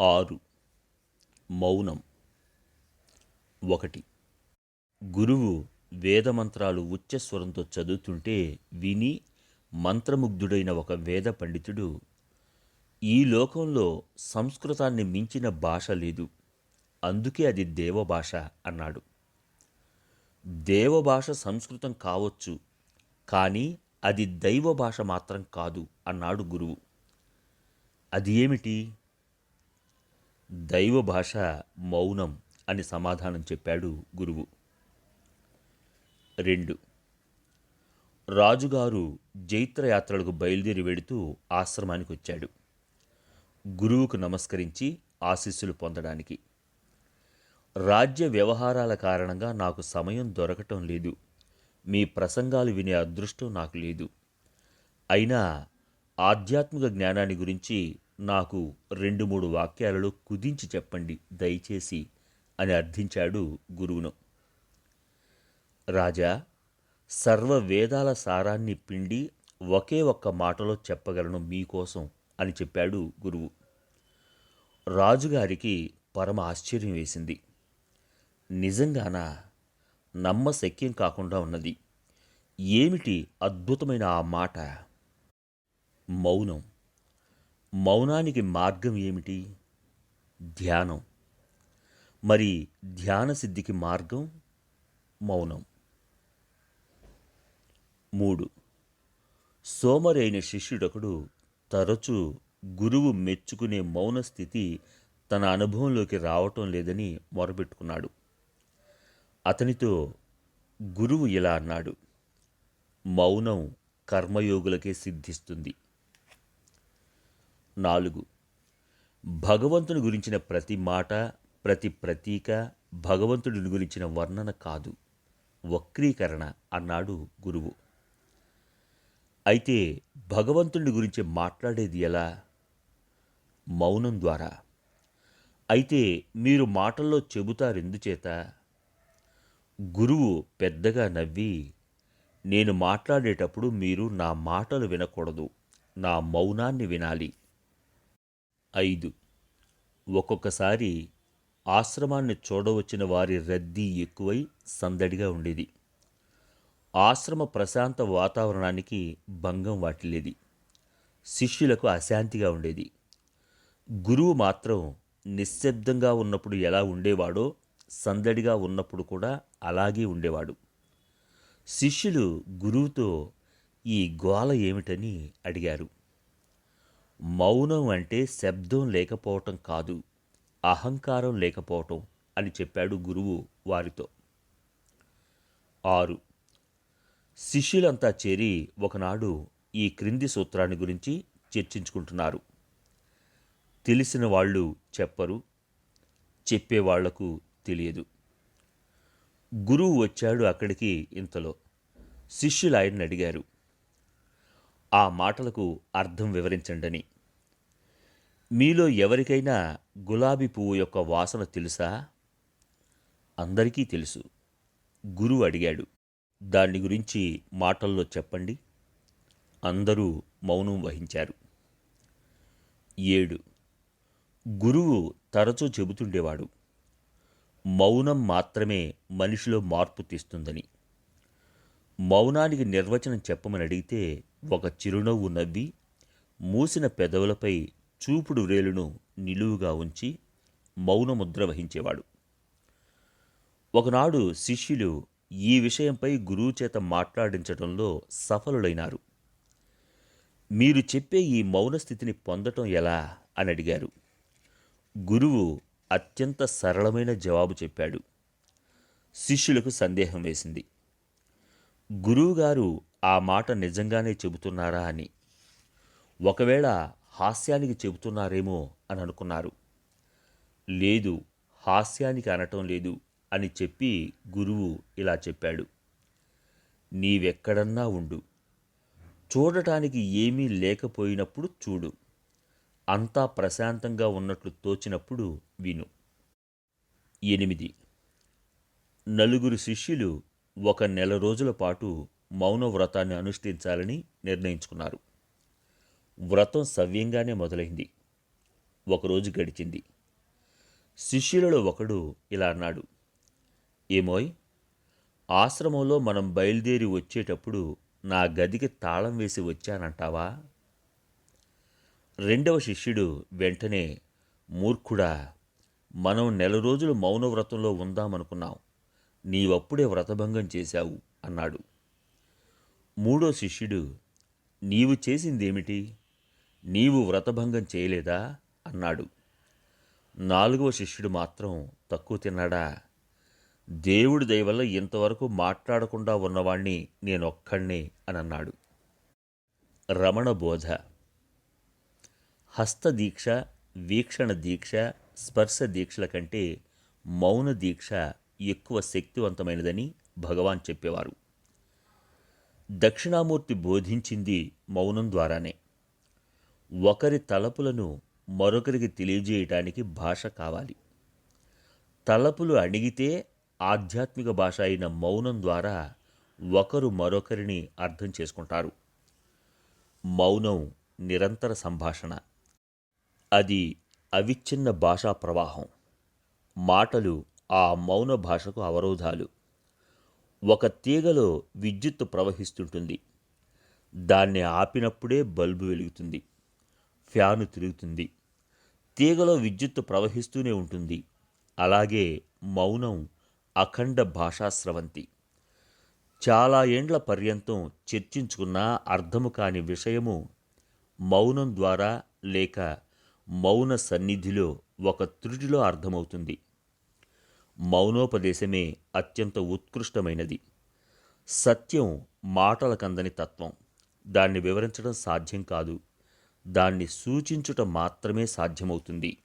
ఆరు. మౌనం. ఒకటి. గురువు వేదమంత్రాలు ఉచ్చస్వరంతో చదువుతుంటే విని మంత్రముగ్ధుడైన ఒక వేద పండితుడు ఈ లోకంలో సంస్కృతాన్ని మించిన భాష లేదు. అందుకే అది దేవభాష అన్నాడు. దేవభాష సంస్కృతం కావచ్చు కానీ అది దైవ భాష మాత్రం కాదు అన్నాడు గురువు. అది ఏమిటి? దైవ భాష మౌనం అని సమాధానం చెప్పాడు గురువు. రెండు. రాజుగారు జైత్రయాత్రలకు బయలుదేరి వెడుతూ ఆశ్రమానికి వచ్చాడు. గురువుకు నమస్కరించి ఆశీస్సులు పొందడానికి. రాజ్య వ్యవహారాల కారణంగా నాకు సమయం దొరకటం లేదు. మీ ప్రసంగాలు వినే అదృష్టం నాకు లేదు. అయినా ఆధ్యాత్మిక జ్ఞానాన్ని గురించి నాకు రెండు మూడు వాక్యాలలో కుదించి చెప్పండి దయచేసి అని అర్థించాడు గురువును. రాజా సర్వ వేదాల సారాన్ని పిండి ఒకే ఒక్క మాటలో చెప్పగలను మీకోసం అని చెప్పాడు గురువు. రాజుగారికి పరమ ఆశ్చర్యం వేసింది. నిజంగానా? నమ్మశక్యం కాకుండా ఉన్నది. ఏమిటి అద్భుతమైన ఆ మాట? మౌనం. మౌనానికి మార్గం ఏమిటి? ధ్యానం. మరి ధ్యాన సిద్ధికి మార్గం? మౌనం. మూడు. సోమరైన శిష్యుడొకడు తరచూ గురువు మెచ్చుకునే మౌన స్థితి తన అనుభవంలోకి రావటం లేదని మొరబెట్టుకున్నాడు అతనితో గురువు ఇలా అన్నాడు మౌనం కర్మయోగులకే సిద్ధిస్తుంది. నాలుగు. భగవంతుని గురించిన ప్రతి మాట ప్రతి ప్రతీక భగవంతుడిని గురించిన వర్ణన కాదు. వక్రీకరణ అన్నాడు గురువు. అయితే భగవంతుడి గురించి మాట్లాడేది ఎలా? మౌనం ద్వారా. అయితే మీరు మాటల్లో చెబుతారెందుచేత? గురువు పెద్దగా నవ్వి నేను మాట్లాడేటప్పుడు మీరు నా మాటలు వినకూడదు నా మౌనాన్ని వినాలి. ఐదు. ఒక్కొక్కసారి ఆశ్రమాన్ని చూడవచ్చిన వారి రద్దీ ఎక్కువై సందడిగా ఉండేది. ఆశ్రమ ప్రశాంత వాతావరణానికి భంగం వాటిల్లేది. శిష్యులకు అశాంతిగా ఉండేది. గురువు మాత్రం నిశ్శబ్దంగా ఉన్నప్పుడు ఎలా ఉండేవాడో సందడిగా ఉన్నప్పుడు కూడా అలాగే ఉండేవాడు. శిష్యులు గురువుతో ఈ గోల ఏమిటని అడిగారు. మౌనం అంటే శబ్దం లేకపోవటం కాదు అహంకారం లేకపోవటం అని చెప్పాడు గురువు వారితో. ఆరు. శిష్యులంతా చేరి ఒకనాడు ఈ క్రింది సూత్రాన్ని గురించి చర్చించుకుంటున్నారు. తెలిసిన వాళ్ళు చెప్పరు చెప్పేవాళ్ళకు తెలియదు. గురువు వచ్చాడు అక్కడికి ఇంతలో. శిష్యులు ఆయన్ని అడిగారు ఆ మాటలకు అర్థం వివరించండని. మీలో ఎవరికైనా గులాబీ పువ్వు యొక్క వాసన తెలుసా? అందరికీ తెలుసు. గురువు అడిగాడు. దాని గురించి మాటల్లో చెప్పండి. అందరూ మౌనం వహించారు. ఏడు. గురువు తరచూ చెబుతుండేవాడు. మౌనం మాత్రమే మనిషిలో మార్పు తెస్తుందని. మౌనానికి నిర్వచనం చెప్పమని అడిగితే ఒక చిరునవ్వు నవ్వి మూసిన పెదవులపై చూపుడు వ్రేలును నిలువుగా ఉంచి మౌనముద్ర వహించేవాడు. ఒకనాడు శిష్యులు ఈ విషయంపై గురువు చేత మాట్లాడించడంలో సఫలులైనారు. మీరు చెప్పే ఈ మౌన స్థితిని పొందటం ఎలా? అని అడిగారు. గురువు అత్యంత సరళమైన జవాబు చెప్పాడు. శిష్యులకు సందేహం వేసింది. గురువుగారు ఆ మాట నిజంగానే చెబుతున్నారా అని. ఒకవేళ హాస్యానికి చెబుతున్నారేమో అని అనుకున్నారు. లేదు హాస్యానికి అనటం లేదు అని చెప్పి గురువు ఇలా చెప్పాడు. నీవెక్కడన్నా ఉండు. చూడటానికి ఏమీ లేకపోయినప్పుడు చూడు. అంతా ప్రశాంతంగా ఉన్నట్లు తోచినప్పుడు విను. ఎనిమిది. నలుగురు శిష్యులు ఒక నెల రోజుల పాటు మౌన వ్రతాన్ని అనుష్ఠించాలని నిర్ణయించుకున్నారు. వ్రతం సవ్యంగానే మొదలైంది. ఒకరోజు గడిచింది. శిష్యులలో ఒకడు ఇలా అన్నాడు. ఏమోయ్ ఆశ్రమంలో మనం బయలుదేరి వచ్చేటప్పుడు నా గదికి తాళం వేసి వచ్చానంటావా? రెండవ శిష్యుడు వెంటనే మూర్ఖుడా మనం నెల రోజులు మౌనవ్రతంలో ఉందామనుకున్నాం. నీవప్పుడే వ్రతభంగం చేశావు అన్నాడు. మూడో శిష్యుడు నీవు చేసిందేమిటి? నీవు వ్రతభంగం చేయలేదా? అన్నాడు. నాలుగవ శిష్యుడు మాత్రం తక్కువ తిన్నాడా? దేవుడి దయవల్ల ఇంతవరకు మాట్లాడకుండా ఉన్నవాణ్ణి నేనొక్కడినే అని అన్నాడు. రమణ బోధ. హస్తదీక్ష వీక్షణ దీక్ష స్పర్శ దీక్షల కంటే మౌన దీక్ష ఎక్కువ శక్తివంతమైనదని భగవాన్ చెప్పేవారు. దక్షిణామూర్తి బోధించింది మౌనం ద్వారానే. ఒకరి తలపులను మరొకరికి తెలియజేయటానికి భాష కావాలి. తలపులు అణిగితే ఆధ్యాత్మిక భాష అయిన మౌనం ద్వారా ఒకరు మరొకరిని అర్థం చేసుకుంటారు. మౌనం నిరంతర సంభాషణ. అది అవిచ్ఛిన్న భాషా ప్రవాహం. మాటలు ఆ మౌన భాషకు అవరోధాలు. ఒక తీగలో విద్యుత్తు ప్రవహిస్తుంటుంది. దాన్ని ఆపినప్పుడే బల్బు వెలుగుతుంది. ఫ్యాను తిరుగుతుంది. తీగలో విద్యుత్తు ప్రవహిస్తూనే ఉంటుంది. అలాగే మౌనం అఖండ భాషాస్రవంతి. చాలా ఏండ్ల పర్యంతం చర్చించుకున్న అర్థము కాని విషయము మౌనం ద్వారా లేక మౌన సన్నిధిలో ఒక త్రుటిలో అర్థమవుతుంది. మౌనోపదేశమే అత్యంత ఉత్కృష్టమైనది. సత్యం మాటల కందని తత్వం. దాన్ని వివరించడం సాధ్యం కాదు. దాన్ని సూచించుట మాత్రమే సాధ్యమవుతుంది.